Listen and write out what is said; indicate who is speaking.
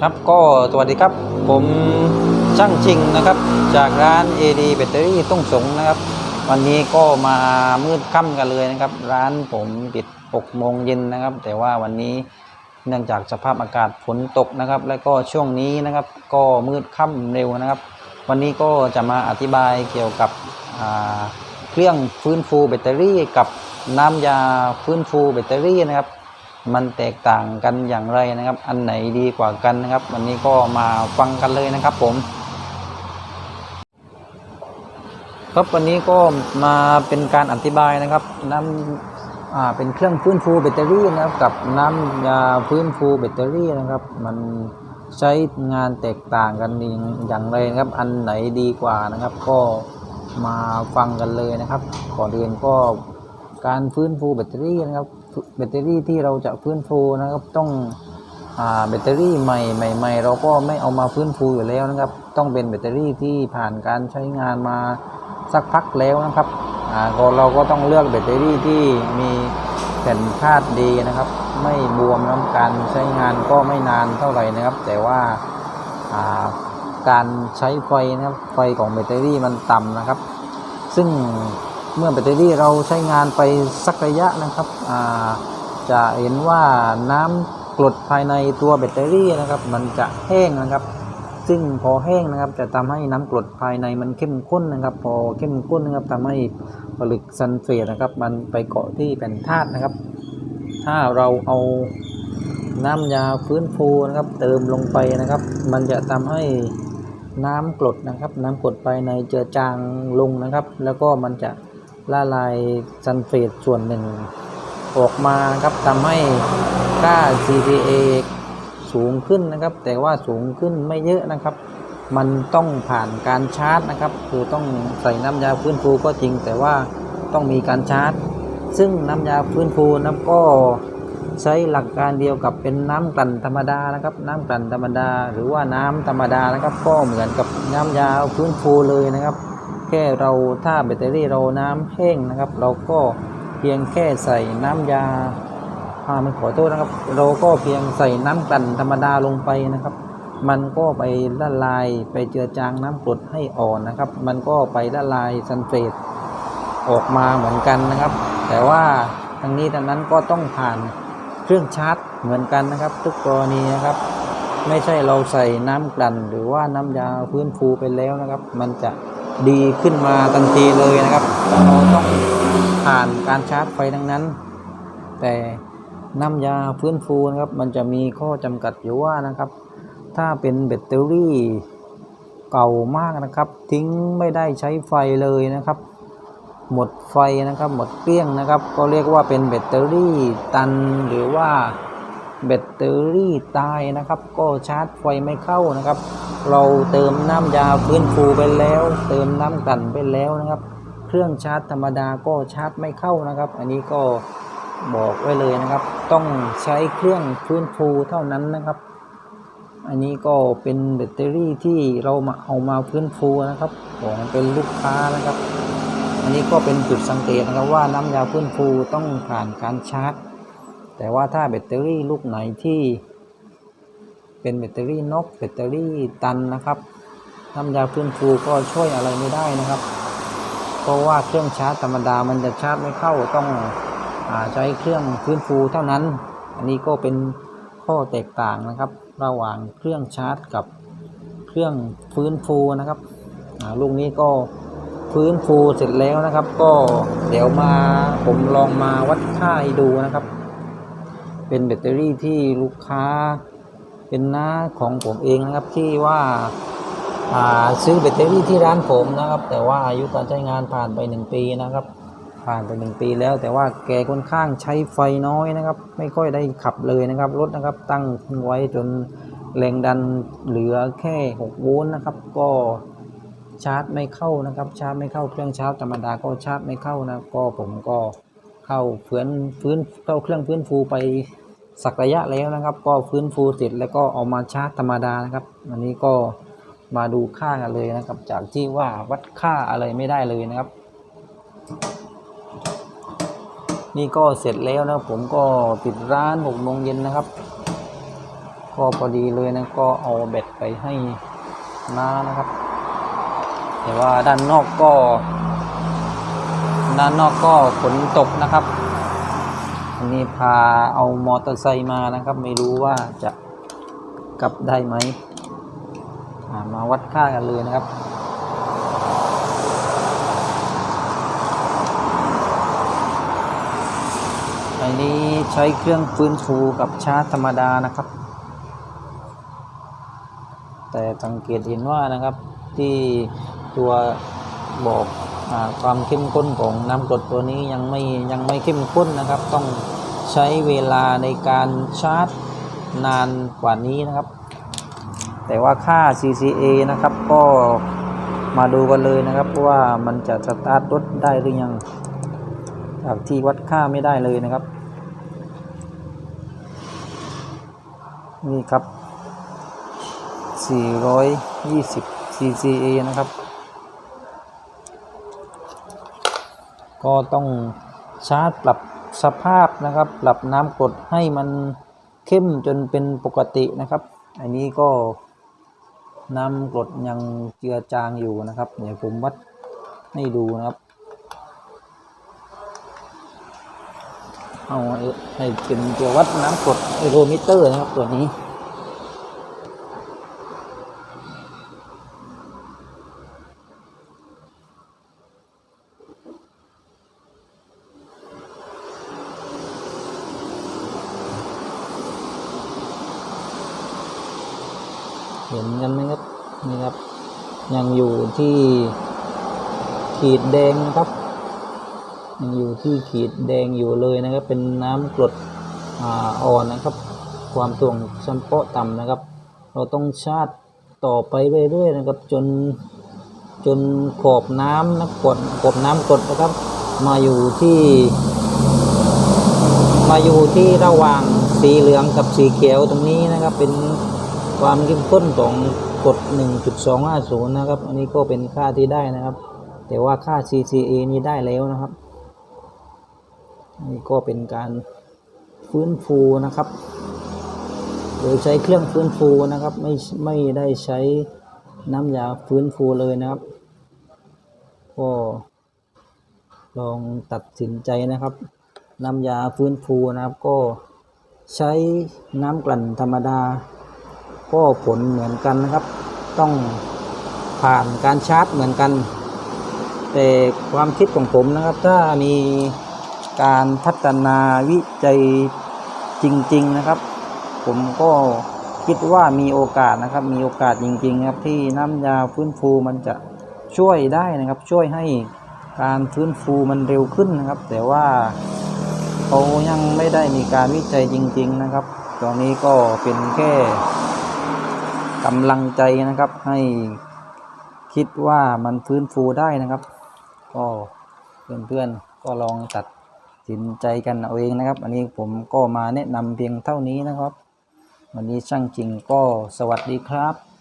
Speaker 1: ครับก็สวัสดีครับ ผมช่างชิงนะครับ จากร้าน AD แบตเตอรี่ต้องสงนะครับ วันนี้ก็มามืดค่ำกันเลยนะครับ ร้านผมปิด6โมงเย็นนะครับ แต่ว่าวันนี้เนื่องจากสภาพอากาศฝนตกนะครับ และก็ช่วงนี้นะครับ ก็มืดค่ำเร็วนะครับ วันนี้ก็จะมาอธิบายเกี่ยวกับเครื่องฟื้นฟูแบตเตอรี่ กับน้ำยาฟื้นฟูแบตเตอรี่นะครับ มันแตกต่างกันอย่างไรนะครับ อันไหนดีกว่ากันนะครับ วันนี้ก็มาฟังกันเลยนะครับผม ครับวันนี้ก็มาเป็นการอธิบายนะครับ น้ำอ่าเป็นเครื่องฟื้นฟูแบตเตอรี่นะครับ กับน้ำยาฟื้นฟูแบตเตอรี่นะครับ มันใช้งานแตกต่างกันอย่างไรนะครับ อันไหนดีกว่านะครับ ก็มาฟังกันเลยนะครับก่อนอื่นก็การฟื้นฟูแบตเตอรี่นะครับ แบตเตอรี่ที่เราจะฟื้นฟูนะครับต้องอแบตเตอรี่ใหม่ใหม่ ๆ เราก็ไม่เอามาฟื้นฟูอยู่แล้วนะครับ ต้องเป็นแบตเตอรี่ที่ผ่านการใช้งานมาสักพักแล้วนะครับอ่าก็เราก็ต้องเลือกแบตเตอรี่ที่มีแผ่นคาดดีนะครับ ไม่บวมน้ำการใช้งานก็ไม่นานเท่าไหร่นะครับ แต่ว่าอ่าการใช้ไฟนะครับไฟของแบตเตอรี่มันต่ำนะครับ ซึ่ง เมื่อแบตเตอรี่เราใช้งานไปสักระยะนะครับจะเห็นว่าน้ำกรดภายในตัวแบตเตอรี่นะครับ มันจะแห้งนะครับ ซึ่งพอแห้งนะครับ จะทำให้น้ำกรดภายในมันเข้มข้นนะครับ พอเข้มข้นนะครับทำให้ผลึกซัลเฟตนะครับ มันไปเกาะที่แผ่นธาตุนะครับ ถ้าเราเอาน้ำยาฟื้นฟูนะครับ เติมลงไปนะครับ มันจะทำให้น้ำกรดนะครับ น้ำกรดภายในเจือจางลงนะครับ แล้วก็มันจะ ละลายซัลเฟตส่วนหนึ่ง ออกมาครับทำให้ค่า CPA สูงขึ้นนะครับ แต่ว่าสูงขึ้นไม่เยอะนะครับ มันต้องผ่านการชาร์จนะครับ คือต้องใส่น้ำยาฟื้นฟูก็จริง แต่ว่าต้องมีการชาร์จ ซึ่งน้ำยาฟื้นฟูน้ำก็ใช้หลักการเดียวกับเป็นน้ำกลั่นธรรมดานะครับ น้ำกลั่นธรรมดา หรือว่าน้ำธรรมดานะครับก็เหมือนกับน้ำยาฟื้นฟูเลยนะครับ แค่เราถ้าแบตเตอรี่เราน้ำแห้งนะครับ เราก็เพียงแค่ใส่น้ำยาอ่าไม่ขอโทษนะครับ เราก็เพียงใส่น้ำกลั่นธรรมดาลงไปนะครับ มันก็ไปละลายไปเจือจางน้ำกรดให้อ่อนนะครับ มันก็ไปละลายซัลเฟตออกมาเหมือนกันนะครับ แต่ว่าทั้งนี้ทั้งนั้นก็ต้องผ่านเครื่องชาร์จเหมือนกันนะครับ ทุกกรณีนะครับ ไม่ใช่เราใส่น้ำกลั่น หรือว่าน้ำยาฟื้นฟูไปแล้วนะครับ มันจะ ดีขึ้นมาทันทีเลยนะครับเราต้องผ่านการชาร์จไฟทั้งนั้น แต่น้ำยาฟื้นฟูนะครับ มันจะมีข้อจำกัดอยู่ว่านะครับ ถ้าเป็นแบตเตอรี่เก่ามากนะครับ ทิ้งไม่ได้ใช้ไฟเลยนะครับ หมดไฟนะครับ หมดเกลี้ยงนะครับ ก็เรียกว่าเป็นแบตเตอรี่ตันหรือว่าแบตเตอรี่ตายนะครับ ก็ชาร์จไฟไม่เข้านะครับ เราเติมน้ำยาฟื้นฟูไปแล้ว เติมน้ำกันไปแล้วนะครับ เครื่องชาร์จธรรมดาก็ชาร์จไม่เข้านะครับ อันนี้ก็บอกไว้เลยนะครับ ต้องใช้เครื่องฟื้นฟูเท่านั้นนะครับ อันนี้ก็เป็นแบตเตอรี่ที่เรามาเอามาฟื้นฟูนะครับ ของเป็นลูกค้านะครับ อันนี้ก็เป็นจุดสังเกตนะครับว่าน้ำยาฟื้นฟูต้องผ่านการชาร์จ แต่ว่าถ้าแบตเตอรี่ลูกไหนที่ เป็นแบตเตอรี่นกแบตเตอรี่ตันนะครับ น้ำยาฟื้นฟูก็ช่วยอะไรไม่ได้นะครับ เพราะว่าเครื่องชาร์จธรรมดามันจะชาร์จไม่เข้าต้องอาใช้เครื่องฟื้นฟูเท่านั้น อันนี้ก็เป็นข้อแตกต่างนะครับ ระหว่างเครื่องชาร์จกับเครื่องฟื้นฟูนะครับลูกนี้ก็ฟื้นฟูเสร็จแล้วนะครับ ก็เดี๋ยวมาผมลองมาวัดค่าให้ดูนะครับ เป็นแบตเตอรี่ที่ลูกค้า เป็นน้าของผมเองนะครับที่ว่าซื้อแบตเตอรี่ที่ร้านผมนะครับ แต่ว่าอายุการใช้งานผ่านไปหนึ่งปีนะครับ ผ่านไปหนึ่งปีแล้ว แต่ว่าแกค่อนข้างใช้ไฟน้อยนะครับ ไม่ค่อยได้ขับเลยนะครับรถนะครับตั้งไว้จนแรงดันเหลือแค่ 6 โวลต์นะครับ ก็ชาร์จไม่เข้านะครับ ชาร์จไม่เข้าเครื่องชาร์จธรรมดาก็ชาร์จไม่เข้านะก็ผมก็เข้าเฟื้นฟื้นเข้าเครื่องฟื้นฟูไป สักระยะแล้วนะครับ ก็ฟื้นฟูเสร็จแล้วก็เอามาชาร์จธรรมดานะครับอันนี้ก็มาดูค่ากันเลยนะครับ จากที่ว่าวัดค่าอะไรไม่ได้เลยนะครับ นี่ก็เสร็จแล้วนะผมก็ปิดร้านหกโมงเย็นนะครับ ก็พอดีเลยนะก็เอาเบ็ดไปให้น้านะครับ แต่ว่าด้านนอกก็ ด้านนอกก็ฝนตกนะครับ นนี้พาเอามอเตอร์ไซค์มานะครับ ไม่รู้ว่าจะกลับได้ไหมามาวัดค่ากันเลยนะครับอันนี้ใช้เครื่องฟื้นฟูกับชาร์จธรรมดานะครับ แต่สังเกตเห็นว่านะครับที่ตัวบอก ความเข้มข้นของน้ำกรดตัวนี้ยังไม่ยังไม่เข้มข้นนะครับ ต้องใช้เวลาในการชาร์จนานกว่านี้นะครับ แต่ว่าค่า CCA นะครับก็มาดูกันเลยนะครับว่ามันจะสตาร์ทรถได้หรือยังจากที่วัดค่าไม่ได้เลยนะครับ นี่ครับ 420 CCA นะครับ ก็ต้องชาร์จปรับสภาพนะครับ ปรับน้ำกรดให้มันเข้มจนเป็นปกตินะครับ อันนี้ก็น้ำกรดยังเจือจางอยู่นะครับ เดี๋ยวผมวัดให้ดูนะครับ เอาให้เป็นตัววัดน้ำกรดไอโรมิเตอร์นะครับตัวนี้ เห็นกันไหมครับนี่ครับ ยังอยู่ที่ขีดแดงนะครับ ยังอยู่ที่ขีดแดงอยู่เลยนะครับ เป็นน้ำกรดอ่ออนนะครับ ความถ่วงเฉพาะต่ำนะครับ เราต้องชาร์จต่อไปเรื่อยๆนะครับ จนจนขอบน้ำนะกดขอบน้ำกดนะครับ มาอยู่ที่ มาอยู่ที่ระหว่างสีเหลืองกับสีเขียวตรงนี้นะครับเป็น ความเข้มข้นของกฎ1.250 นะครับ อันนี้ก็เป็นค่าที่ได้นะครับ แต่ว่าค่า CCA นี้ได้แล้วนะครับ นี่ก็เป็นการฟื้นฟูนะครับ โดยใช้เครื่องฟื้นฟูนะครับ ไม่ไม่ได้ใช้น้ำยาฟื้นฟูเลยนะครับ ก็ลองตัดสินใจนะครับ น้ำยาฟื้นฟูนะครับก็ใช้น้ำกลั่นธรรมดา ก็ผลเหมือนกันนะครับ ต้องผ่านการชาร์จเหมือนกัน แต่ความคิดของผมนะครับ ถ้ามีการพัฒนาวิจัยจริง ๆนะครับ ผมก็คิดว่ามีโอกาสนะครับ มีโอกาสจริง ๆ ครับที่น้ำยาฟื้นฟูมันจะช่วยได้นะครับ ช่วยให้การฟื้นฟูมันเร็วขึ้นนะครับ แต่ว่าเขายังไม่ได้มีการวิจัยจริง ๆ นะครับ ตอนนี้ก็เป็นแค่ กำลังใจนะครับ ให้คิดว่ามันฟื้นฟูได้นะครับ ก็เพื่อนๆก็ลองตัดสินใจกันเอาเองนะครับ อันนี้ผมก็มาแนะนำเพียงเท่านี้นะครับ วันนี้ช่างจริงก็สวัสดีครับ